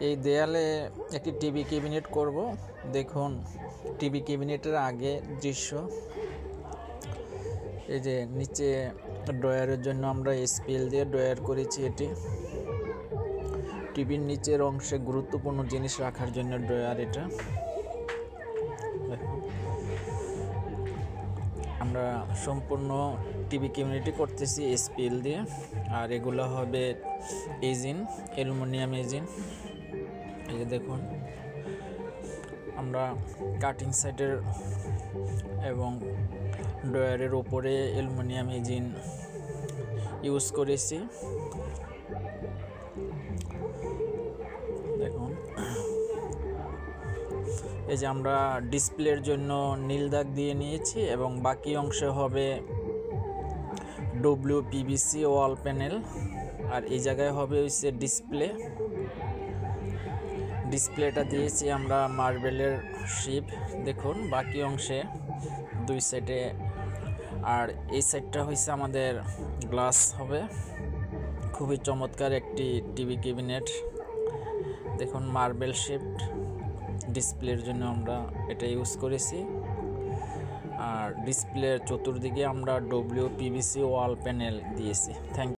এই দেয়ালে একটি টিভি ক্যাবিনেট করব। দেখুন, টিভি ক্যাবিনেটের আগে দৃশ্য। এই যে নিচে ড্রয়ারের জন্য আমরা স্পেল দিয়ে ড্রয়ার করেছি এটি। টিভির নিচের অংশে গুরুত্বপূর্ণ জিনিস রাখার জন্য ড্রয়ার এটা। আমরা সম্পূর্ণ টিভি কমিউনিটি করতেছি স্পিল দিয়ে। আর এগুলো হবে এজিন, অ্যালুমিনিয়াম এজিন। এই যে দেখুন, আমরা কাটিং সাইডের এবং ডয়ারের ওপরে অ্যালুমিনিয়াম ইঞ্জিন ইউজ করেছি। দেখুন, এই যে আমরা ডিসপ্লের জন্য নীল দাগ দিয়ে নিয়েছি এবং বাকি অংশে হবে ডব্লিউ পিভিসি ওয়াল প্যানেল আর এই জায়গায় হবে হচ্ছে ডিসপ্লে ডিসপ্লেটা দিয়েছি আমরা মার্বেলের শিপ। দেখুন, বাকি অংশে দুই সাইডে। আর এই সাইডটা হচ্ছে আমাদের গ্লাস হবে। খুবই চমৎকার একটি টিভি ক্যাবিনেট। দেখুন, মার্বেল শিফট ডিসপ্লের জন্য আমরা এটা ইউজ করেছি। আর ডিসপ্লের চতুর্দিকে আমরা ডব্লিউ পিভিসি ওয়াল প্যানেল দিয়েছি। থ্যাংক